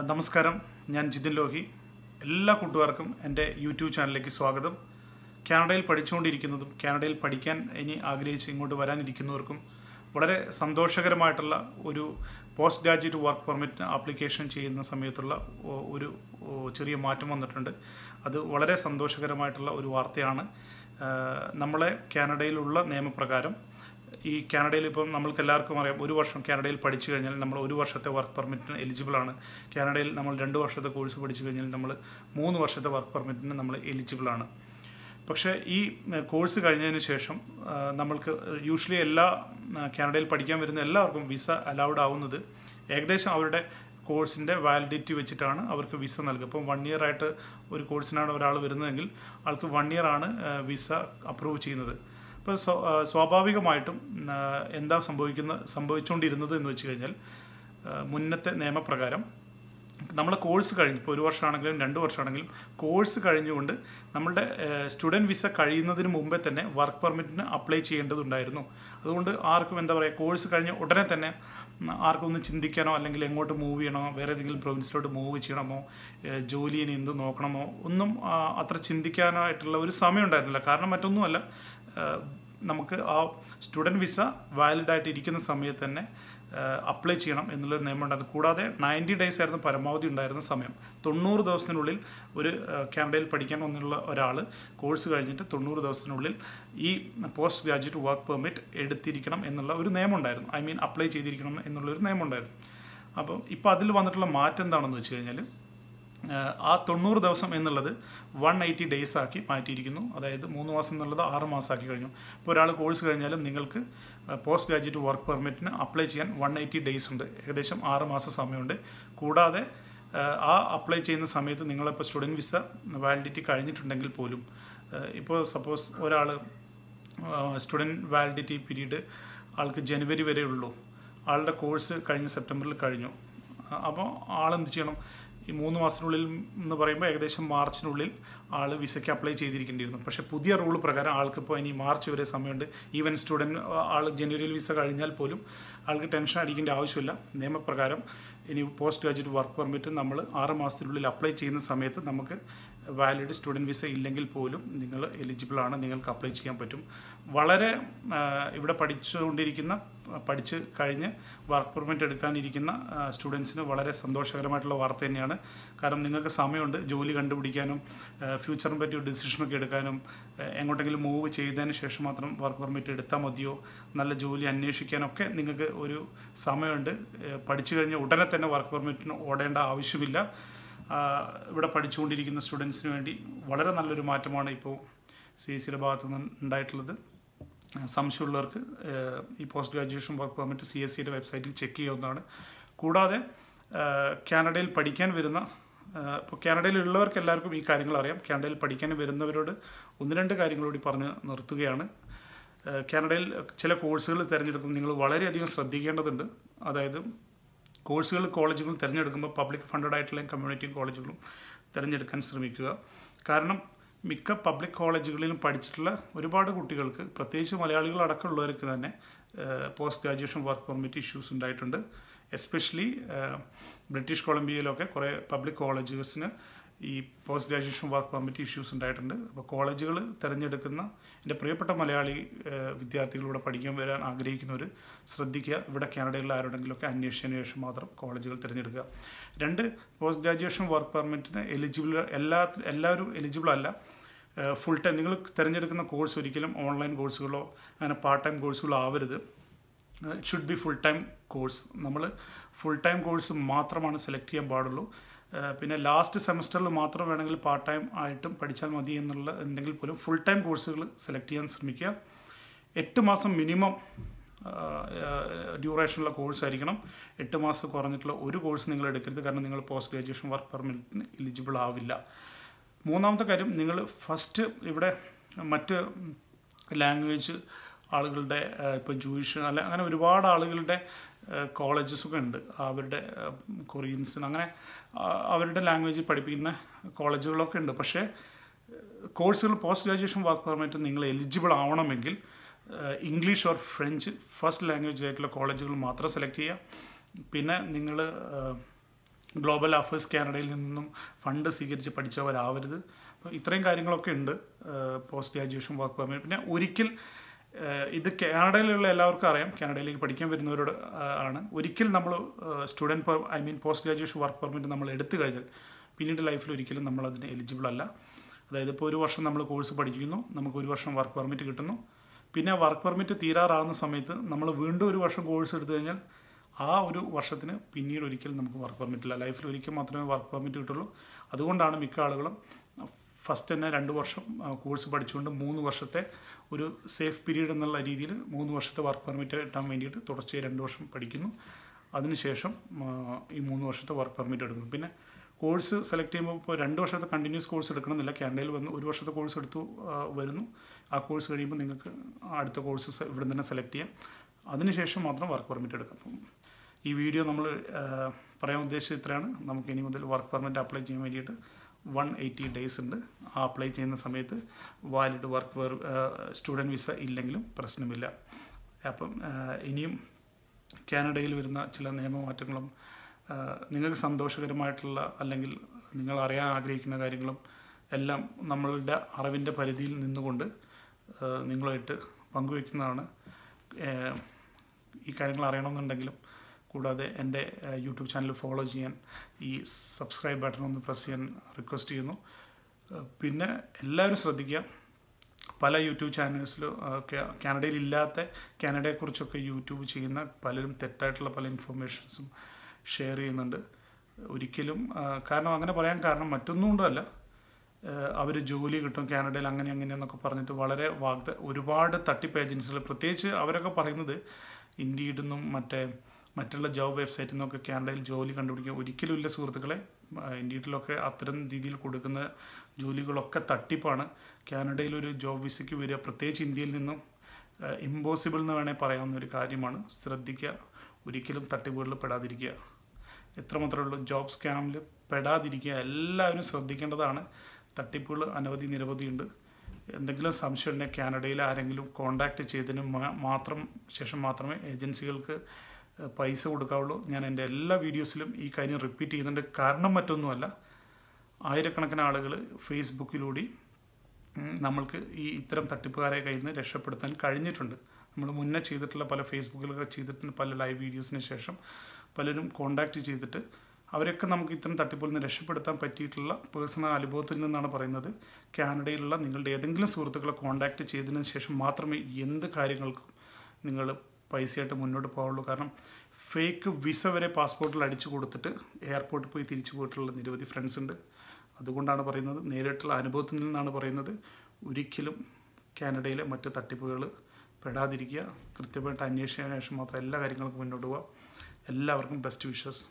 നമസ്കാരം. ഞാൻ ജിതിൻ ലോഹി. എല്ലാ കൂട്ടുകാർക്കും എന്റെ യൂട്യൂബ് ചാനലിലേക്ക് സ്വാഗതം. കാനഡയിൽ പഠിച്ചുകൊണ്ടിരിക്കുന്നതും കാനഡയിൽ പഠിക്കാൻ ഇനി ആഗ്രഹിച്ച് ഇങ്ങോട്ട് വരാനിരിക്കുന്നവർക്കും വളരെ സന്തോഷകരമായിട്ടുള്ള ഒരു post graduate work permit application ചെയ്യുന്ന സമയത്തുള്ള ഒരു ചെറിയ മാറ്റം വന്നിട്ടുണ്ട്. അത് വളരെ സന്തോഷകരമായിട്ടുള്ള ഒരു വാർത്തയാണ്. നമ്മളെ കാനഡയിലുള്ള നിയമപ്രകാരം ഈ കാനഡയിൽ ഇപ്പം നമ്മൾക്ക് എല്ലാവർക്കും അറിയാം ഒരു വർഷം കാനഡയിൽ പഠിച്ചു കഴിഞ്ഞാൽ നമ്മൾ ഒരു വർഷത്തെ വർക്ക് പെർമിറ്റിന് എലിജിബിൾ ആണ് കാനഡയിൽ നമ്മൾ രണ്ട് വർഷത്തെ കോഴ്സ് പഠിച്ചു കഴിഞ്ഞാൽ നമ്മൾ മൂന്ന് വർഷത്തെ വർക്ക് പെർമിറ്റിന് നമ്മൾ എലിജിബിൾ ആണ് പക്ഷേ ഈ കോഴ്സ് കഴിഞ്ഞതിന് ശേഷം നമ്മൾക്ക് യൂഷ്വലി എല്ലാ കാനഡയിൽ പഠിക്കാൻ വരുന്ന എല്ലാവർക്കും വിസ അലൗഡ് ആവുന്നത് ഏകദേശം അവരുടെ കോഴ്സിന്റെ വാലിഡിറ്റി വെച്ചിട്ടാണ് അവർക്ക് വിസ നൽകുക. ഇപ്പം വൺ ഇയർ ആയിട്ട് ഒരു കോഴ്സിനാണ് ഒരാൾ വരുന്നതെങ്കിൽ ആൾക്ക് വൺ ഇയർ ആണ് വിസ അപ്രൂവ് ചെയ്യുന്നത്. ഇപ്പോൾ സ്വാഭാവികമായിട്ടും എന്താ സംഭവിക്കുന്ന സംഭവിച്ചുകൊണ്ടിരുന്നത് എന്ന് വെച്ച് കഴിഞ്ഞാൽ മുന്നത്തെ നിയമപ്രകാരം നമ്മളെ കോഴ്സ് കഴിഞ്ഞ് ഇപ്പോൾ ഒരു വർഷമാണെങ്കിലും രണ്ട് വർഷമാണെങ്കിലും കോഴ്സ് കഴിഞ്ഞുകൊണ്ട് നമ്മളുടെ സ്റ്റുഡന്റ് വിസ കഴിയുന്നതിന് മുമ്പേ തന്നെ വർക്ക് പെർമിറ്റിന് അപ്ലൈ ചെയ്യേണ്ടതുണ്ടായിരുന്നു. അതുകൊണ്ട് ആർക്കും എന്താ പറയുക കോഴ്സ് കഴിഞ്ഞ് ഉടനെ തന്നെ ആർക്കും ഒന്ന് ചിന്തിക്കാനോ അല്ലെങ്കിൽ എങ്ങോട്ട് മൂവ് ചെയ്യണോ വേറെ ഏതെങ്കിലും പ്രൊവിൻസിലോട്ട് മൂവ് ചെയ്യണമോ ജോലി എന്ത് നോക്കണമോ ഒന്നും അത്ര ചിന്തിക്കാനായിട്ടുള്ള ഒരു സമയം ഉണ്ടായിരുന്നില്ല കാരണം മറ്റൊന്നുമല്ല നമുക്ക് ആ സ്റ്റുഡന്റ് വിസ വാലിഡ് ആയിട്ട് ഇരിക്കുന്ന സമയത്ത് തന്നെ അപ്ലൈ ചെയ്യണം എന്നുള്ളൊരു നിയമം ഉണ്ടായിരുന്നു കൂടാതെ നയന്റി ഡേയ്സ് ആയിരുന്നു പരമാവധി ഉണ്ടായിരുന്ന സമയം. തൊണ്ണൂറ് ദിവസത്തിനുള്ളിൽ ഒരു കാനഡയിൽ പഠിക്കാൻ വന്നുള്ള ഒരാൾ കോഴ്സ് കഴിഞ്ഞിട്ട് തൊണ്ണൂറ് ദിവസത്തിനുള്ളിൽ ഈ പോസ്റ്റ് ഗ്രാജുവേറ്റ് വർക്ക് പെർമിറ്റ് എടുത്തിരിക്കണം എന്നുള്ള ഒരു നിയമമുണ്ടായിരുന്നു. ഐ മീൻ അപ്ലൈ ചെയ്തിരിക്കണം എന്നുള്ളൊരു നിയമമുണ്ടായിരുന്നു. അപ്പം ഇപ്പോൾ അതിൽ വന്നിട്ടുള്ള മാറ്റം എന്താണെന്ന് വെച്ച് കഴിഞ്ഞാൽ ആ തൊണ്ണൂറ് ദിവസം എന്നുള്ളത് വൺ എയ്റ്റി ഡേയ്സ് ആക്കി മാറ്റിയിരിക്കുന്നു. അതായത് മൂന്ന് മാസം എന്നുള്ളത് ആറ് മാസമാക്കി കഴിഞ്ഞു. ഇപ്പോൾ ഒരാൾ കോഴ്സ് കഴിഞ്ഞാലും നിങ്ങൾക്ക് പോസ്റ്റ് ഗ്രാജുവേറ്റ് വർക്ക് പെർമിറ്റിന് അപ്ലൈ ചെയ്യാൻ വൺ എയ്റ്റി ഡേയ്സ് ഉണ്ട്. ഏകദേശം ആറ് മാസം സമയമുണ്ട്. കൂടാതെ ആ അപ്ലൈ ചെയ്യുന്ന സമയത്ത് നിങ്ങളിപ്പോൾ സ്റ്റുഡന്റ് വിസ വാലിഡിറ്റി കഴിഞ്ഞിട്ടുണ്ടെങ്കിൽ പോലും ഇപ്പോൾ സപ്പോസ് ഒരാൾ സ്റ്റുഡന്റ് വാലിഡിറ്റി പീരീഡ് ആൾക്ക് ജനുവരി വരെ ഉള്ളൂ. ആളുടെ കോഴ്സ് കഴിഞ്ഞ സെപ്റ്റംബറിൽ കഴിഞ്ഞു. അപ്പോൾ ആളെന്ത് ചെയ്യണം? ഈ മൂന്ന് മാസത്തിനുള്ളിൽ എന്ന് പറയുമ്പോൾ ഏകദേശം മാർച്ചിനുള്ളിൽ ആൾ വിസയ്ക്ക് അപ്ലൈ ചെയ്തിരിക്കേണ്ടിയിരുന്നു. പക്ഷേ പുതിയ റൂൾ പ്രകാരം ആൾക്കിപ്പോൾ ഇനി മാർച്ച് വരെ സമയമുണ്ട്. ഈവൻ സ്റ്റുഡന്റ് ആൾ ജനുവരിയിൽ വിസ കഴിഞ്ഞാൽ പോലും ആൾക്ക് ടെൻഷൻ അടിക്കേണ്ട ആവശ്യമില്ല. നിയമപ്രകാരം ഇനി പോസ്റ്റ് ഗ്രാജുവേറ്റ് വർക്ക് പെർമിറ്റ് നമ്മൾ ആറ് മാസത്തിനുള്ളിൽ അപ്ലൈ ചെയ്യുന്ന സമയത്ത് നമുക്ക് വാലിഡ് സ്റ്റുഡന്റ് വിസ ഇല്ലെങ്കിൽ പോലും നിങ്ങൾ എലിജിബിൾ ആണ് നിങ്ങൾക്ക് അപ്ലൈ ചെയ്യാൻ പറ്റും. വളരെ ഇവിടെ പഠിച്ചുകൊണ്ടിരിക്കുന്ന പഠിച്ച് കഴിഞ്ഞ് വർക്ക് പെർമിറ്റ് എടുക്കാനിരിക്കുന്ന സ്റ്റുഡൻസിന് വളരെ സന്തോഷകരമായിട്ടുള്ള വാർത്ത തന്നെയാണ്. കാരണം നിങ്ങൾക്ക് സമയമുണ്ട് ജോലി കണ്ടുപിടിക്കാനും ഫ്യൂച്ചറിനെ പറ്റി ഒരു ഡിസിഷനൊക്കെ എടുക്കാനും എങ്ങോട്ടെങ്കിലും മൂവ് ചെയ്തതിന് ശേഷം മാത്രം വർക്ക് പെർമിറ്റ് എടുത്താൽ മതിയോ നല്ല ജോലി അന്വേഷിക്കാനൊക്കെ നിങ്ങൾക്ക് ഒരു സമയമുണ്ട്. പഠിച്ചു കഴിഞ്ഞ് ഉടനെ തന്നെ വർക്ക് പെർമിറ്റിന് ഓടേണ്ട ആവശ്യമില്ല. ഇവിടെ പഠിച്ചുകൊണ്ടിരിക്കുന്ന സ്റ്റുഡൻസിന് വേണ്ടി വളരെ നല്ലൊരു മാറ്റമാണ് ഇപ്പോൾ സി എസ് സിയുടെ ഭാഗത്തു നിന്ന് ഉണ്ടായിട്ടുള്ളത്. സംശയമുള്ളവർക്ക് ഈ post graduation work permit C S സിയുടെ വെബ്സൈറ്റിൽ ചെക്ക് ചെയ്യാവുന്നതാണ്. കൂടാതെ കാനഡയിൽ പഠിക്കാൻ വരുന്ന ഇപ്പോൾ കാനഡയിലുള്ളവർക്ക് എല്ലാവർക്കും ഈ കാര്യങ്ങൾ അറിയാം. കാനഡയിൽ പഠിക്കാൻ വരുന്നവരോട് ഒന്ന് രണ്ട് കാര്യങ്ങൾ കൂടി പറഞ്ഞ് നിർത്തുകയാണ്. കാനഡയിൽ ചില കോഴ്സുകൾ തിരഞ്ഞെടുക്കുമ്പോൾ നിങ്ങൾ വളരെയധികം ശ്രദ്ധിക്കേണ്ടതുണ്ട്. അതായത് കോഴ്സുകൾ കോളേജുകൾ തിരഞ്ഞെടുക്കുമ്പോൾ പബ്ലിക് ഫണ്ടഡ് ആയിട്ടുള്ള കമ്മ്യൂണിറ്റി കോളേജുകളും തിരഞ്ഞെടുക്കാൻ ശ്രമിക്കുക. കാരണം മിക്ക പബ്ലിക് കോളേജുകളിലും പഠിച്ചിട്ടുള്ള ഒരുപാട് കുട്ടികൾക്ക് പ്രത്യേകിച്ച് മലയാളികൾ അടക്കമുള്ളവർക്ക് തന്നെ post graduation work permit issues ഉണ്ടായിട്ടുണ്ട്. എസ്പെഷ്യലി ബ്രിട്ടീഷ് കൊളംബിയയിലൊക്കെ കുറേ പബ്ലിക് കോളേജസിന് ഈ post graduation work permit issues ഉണ്ടായിട്ടുണ്ട്. അപ്പോൾ കോളേജുകൾ തിരഞ്ഞെടുക്കുന്ന എന്റെ പ്രിയപ്പെട്ട മലയാളി വിദ്യാർത്ഥികളിവിടെ പഠിക്കാൻ വരാൻ ആഗ്രഹിക്കുന്നവർ ശ്രദ്ധിക്കുക. ഇവിടെ കാനഡയിൽ ആരുടെങ്കിലുമൊക്കെ അന്വേഷിച്ചതിന് ശേഷം മാത്രം കോളേജുകൾ തിരഞ്ഞെടുക്കുക. രണ്ട് പോസ്റ്റ് ഗ്രാജുവേഷൻ വർക്ക് പെർമിറ്റിന് എലിജിബിൾ എല്ലാ എല്ലാവരും എലിജിബിൾ അല്ല. ഫുൾ ടൈം നിങ്ങൾ തിരഞ്ഞെടുക്കുന്ന കോഴ്സ് ഒരിക്കലും ഓൺലൈൻ കോഴ്സുകളോ അങ്ങനെ പാർട്ട് ടൈം കോഴ്സുകളോ ആവരുത്. It should be full time course നമ്മൾ ഫുൾ ടൈം കോഴ്സ് മാത്രമാണ് സെലക്ട് ചെയ്യാൻ പാടുള്ളൂ. പിന്നെ ലാസ്റ്റ് സെമസ്റ്ററിൽ മാത്രം വേണമെങ്കിൽ പാർട്ട് ടൈം ആയിട്ടും പഠിച്ചാൽ മതി എന്നുള്ള ഉണ്ടെങ്കിൽ പോലും ഫുൾ ടൈം കോഴ്സുകൾ സെലക്ട് ചെയ്യാൻ ശ്രമിക്കുക. എട്ട് മാസം മിനിമം ഡ്യൂറേഷനുള്ള കോഴ്സ് ആയിരിക്കണം. എട്ട് മാസം കുറഞ്ഞിട്ടുള്ള ഒരു കോഴ്സ് നിങ്ങൾ എടുക്കരുത്. കാരണം നിങ്ങൾ പോസ്റ്റ് ഗ്രാജുവേഷൻ വർക്ക് പെർമിറ്റിന് എലിജിബിൾ ആവില്ല. മൂന്നാമത്തെ കാര്യം നിങ്ങൾ ഫസ്റ്റ് ഇവിടെ മറ്റ് ലാംഗ്വേജ് ആളുകളുടെ ഇപ്പോൾ ജൂയിഷ് അല്ല അങ്ങനെ ഒരുപാട് ആളുകളുടെ കോളേജസൊക്കെ ഉണ്ട്. അവരുടെ കൊറിയൻസിന് അങ്ങനെ അവരുടെ ലാംഗ്വേജ് പഠിപ്പിക്കുന്ന കോളേജുകളൊക്കെ ഉണ്ട്. പക്ഷേ കോഴ്സുകൾ പോസ്റ്റ് ഗ്രാജുവേഷൻ വർക്ക് പെർമിറ്റ് നിങ്ങൾ എലിജിബിൾ ആവണമെങ്കിൽ English or French first language ആയിട്ടുള്ള കോളേജുകൾ മാത്രം സെലക്ട് ചെയ്യുക. പിന്നെ നിങ്ങൾ ഗ്ലോബൽ അഫേഴ്സ് കാനഡയിൽ നിന്നും ഫണ്ട് സ്വീകരിച്ച് പഠിച്ചവരാവരുത്. അപ്പോൾ ഇത്രയും കാര്യങ്ങളൊക്കെ ഉണ്ട് പോസ്റ്റ് ഗ്രാജുവേഷൻ വർക്ക് പെർമിറ്റ് പിന്നെ ഒരിക്കൽ ഇത് കാനഡയിലുള്ള എല്ലാവർക്കും അറിയാം. കാനഡയിലേക്ക് പഠിക്കാൻ വരുന്നവരോട് ആണ്. ഒരിക്കൽ നമ്മൾ student I mean post graduation work permit നമ്മൾ എടുത്തു കഴിഞ്ഞാൽ പിന്നീട് ലൈഫിൽ ഒരിക്കലും നമ്മൾ അതിന് എലിജിബിൾ അല്ല. അതായത് ഇപ്പോൾ ഒരു വർഷം നമ്മൾ കോഴ്സ് പഠിക്കുന്നു നമുക്ക് ഒരു വർഷം വർക്ക് പെർമിറ്റ് കിട്ടുന്നു. പിന്നെ വർക്ക് പെർമിറ്റ് തീരാറാകുന്ന സമയത്ത് നമ്മൾ വീണ്ടും ഒരു വർഷം കോഴ്സ് എടുത്തു കഴിഞ്ഞാൽ ആ ഒരു വർഷത്തിന് പിന്നീട് ഒരിക്കലും നമുക്ക് വർക്ക് പെർമിറ്റ് ഇല്ല. ലൈഫിൽ ഒരിക്കൽ മാത്രമേ വർക്ക് പെർമിറ്റ് കിട്ടുള്ളൂ. അതുകൊണ്ടാണ് മിക്ക ആളുകളും ഫസ്റ്റ് തന്നെ രണ്ട് വർഷം കോഴ്സ് പഠിച്ചുകൊണ്ട് മൂന്ന് വർഷത്തെ ഒരു സേഫ് പീരീഡ് എന്നുള്ള രീതിയിൽ മൂന്ന് വർഷത്തെ വർക്ക് പെർമിറ്റ് കിട്ടാൻ വേണ്ടിയിട്ട് തുടർച്ചയായി രണ്ട് വർഷം പഠിക്കുന്നു. അതിനുശേഷം ഈ മൂന്ന് വർഷത്തെ വർക്ക് പെർമിറ്റ് എടുക്കുന്നു. പിന്നെ കോഴ്സ് സെലക്ട് ചെയ്യുമ്പോൾ ഇപ്പോൾ രണ്ട് വർഷത്തെ കണ്ടിന്യൂസ് കോഴ്സ് എടുക്കണമെന്നില്ല. കാനഡയിൽ വന്ന് ഒരു വർഷത്തെ കോഴ്സ് എടുത്തു വരുന്നു. ആ കോഴ്സ് കഴിയുമ്പോൾ നിങ്ങൾക്ക് അടുത്ത കോഴ്സ് ഇവിടെ തന്നെ സെലക്ട് ചെയ്യാം. അതിനുശേഷം മാത്രം വർക്ക് പെർമിറ്റ് എടുക്കാം. അപ്പം ഈ വീഡിയോ നമ്മൾ പറയാൻ ഉദ്ദേശിച്ചത് ഇത്രയാണ്. നമുക്ക് ഇനി മുതൽ വർക്ക് പെർമിറ്റ് അപ്ലൈ ചെയ്യാൻ വേണ്ടിയിട്ട് വൺ എയ്റ്റി ഡേയ്സ് ഉണ്ട്. അപ്ലൈ ചെയ്യുന്ന സമയത്ത് വാലിഡ് വർക്ക് വെർ സ്റ്റുഡന്റ് വിസ ഇല്ലെങ്കിലും പ്രശ്നമില്ല. അപ്പം ഇനിയും കാനഡയിൽ വരുന്ന ചില നിയമമാറ്റങ്ങളും നിങ്ങൾക്ക് സന്തോഷകരമായിട്ടുള്ള അല്ലെങ്കിൽ നിങ്ങൾ അറിയാൻ ആഗ്രഹിക്കുന്ന കാര്യങ്ങളും എല്ലാം നമ്മളുടെ അറിവിന്റെ പരിധിയിൽ നിന്നുകൊണ്ട് നിങ്ങളായിട്ട് പങ്കുവയ്ക്കുന്നതാണ്. ഈ കാര്യങ്ങൾ അറിയണമെന്നുണ്ടെങ്കിലും കൂടാതെ എന്റെ യൂട്യൂബ് ചാനൽ ഫോളോ ചെയ്യാൻ ഈ സബ്സ്ക്രൈബ് ബട്ടൺ ഒന്ന് പ്രസ് ചെയ്യാൻ റിക്വസ്റ്റ് ചെയ്യുന്നു. പിന്നെ എല്ലാവരും ശ്രദ്ധിക്കുക പല യൂട്യൂബ് ചാനൽസിലും കാനഡയിൽ ഇല്ലാത്ത കാനഡയെക്കുറിച്ചൊക്കെ യൂട്യൂബ് ചെയ്യുന്ന പലരും തെറ്റായിട്ടുള്ള പല ഇൻഫർമേഷൻസും ഷെയർ ചെയ്യുന്നുണ്ട്. ഒരിക്കലും കാരണം അങ്ങനെ പറയാൻ കാരണം മറ്റൊന്നും കൊണ്ടല്ല. അവർ ജോലി കിട്ടും കാനഡയിൽ അങ്ങനെ അങ്ങനെ എന്നൊക്കെ പറഞ്ഞിട്ട് വളരെ വാഗ്ദ ഒരുപാട് തട്ടിപ്പ് ഏജൻസികൾ പ്രത്യേകിച്ച് അവരൊക്കെ പറയുന്നത് ഇന്ത്യയിൽ നിന്നും മറ്റേ മറ്റുള്ള ജോബ് വെബ്സൈറ്റിൽ നിന്നൊക്കെ കാനഡയിൽ ജോലി കണ്ടുപിടിക്കുക ഒരിക്കലും ഇല്ല സുഹൃത്തുക്കളെ. ഇന്ത്യയിലൊക്കെ അത്തരം രീതിയിൽ കൊടുക്കുന്ന ജോലികളൊക്കെ തട്ടിപ്പാണ്. കാനഡയിൽ ഒരു ജോബ് വിസയ്ക്ക് വരിക പ്രത്യേകിച്ച് ഇന്ത്യയിൽ നിന്നും ഇമ്പോസിബിൾ എന്ന് വേണേൽ പറയാവുന്ന ഒരു കാര്യമാണ്. ശ്രദ്ധിക്കുക ഒരിക്കലും തട്ടിപ്പുകളിൽ പെടാതിരിക്കുക. എത്രമാത്രമുള്ളൂ ജോബ് സ്കാമിൽ പെടാതിരിക്കുക എല്ലാവരും ശ്രദ്ധിക്കേണ്ടതാണ്. തട്ടിപ്പുകൾ അനവധി നിരവധിയുണ്ട്. എന്തെങ്കിലും സംശയം ഉണ്ടെങ്കിൽ കാനഡയിൽ ആരെങ്കിലും കോണ്ടാക്ട് ചെയ്തതിന് മാത്രം ശേഷം മാത്രമേ ഏജൻസികൾക്ക് പൈസ കൊടുക്കാവുള്ളൂ. ഞാൻ എന്റെ എല്ലാ വീഡിയോസിലും ഈ കാര്യം റിപ്പീറ്റ് ചെയ്യുന്നുണ്ട്. കാരണം മറ്റൊന്നുമല്ല ആയിരക്കണക്കിന് ആളുകൾ ഫേസ്ബുക്കിലൂടെ നമ്മൾക്ക് ഈ ഇത്തരം തട്ടിപ്പുകാരെ കയ്യിൽ നിന്ന് രക്ഷപ്പെടുത്താൻ കഴിഞ്ഞിട്ടുണ്ട്. നമ്മൾ മുന്നേ ചെയ്തിട്ടുള്ള പല ഫേസ്ബുക്കിലൊക്കെ ചെയ്തിട്ടുണ്ട് പല ലൈവ് വീഡിയോസിന് ശേഷം പലരും കോണ്ടാക്ട് ചെയ്തിട്ട് അവരൊക്കെ നമുക്ക് ഇത്തരം തട്ടിപ്പിൽ നിന്ന് രക്ഷപ്പെടുത്താൻ പറ്റിയിട്ടുള്ള പേഴ്സണൽ അനുഭവത്തിൽ നിന്നാണ് പറയുന്നത്. കാനഡയിലുള്ള നിങ്ങളുടെ ഏതെങ്കിലും സുഹൃത്തുക്കളെ കോണ്ടാക്ട് ചെയ്തതിന് ശേഷം മാത്രമേ എന്ത് കാര്യങ്ങൾക്കും നിങ്ങൾ പൈസയായിട്ട് മുന്നോട്ട് പോകാവുള്ളൂ കാരണം ഫേക്ക് വിസ വരെ പാസ്പോർട്ടിൽ അടിച്ചു കൊടുത്തിട്ട് എയർപോർട്ടിൽ പോയി തിരിച്ചു പോയിട്ടുള്ള നിരവധി ഫ്രണ്ട്സ് ഉണ്ട്. അതുകൊണ്ടാണ് പറയുന്നത്. നേരിട്ടുള്ള അനുഭവത്തിൽ നിന്നാണ് പറയുന്നത്. ഒരിക്കലും കാനഡയിലെ മറ്റ് തട്ടിപ്പുകൾ പെടാതിരിക്കുക. കൃത്യമായിട്ട് അന്വേഷിച്ചതിന് ശേഷം മാത്രം എല്ലാ കാര്യങ്ങൾക്കും മുന്നോട്ട് പോവുക. എല്ലാവർക്കും ബെസ്റ്റ് വിഷസ്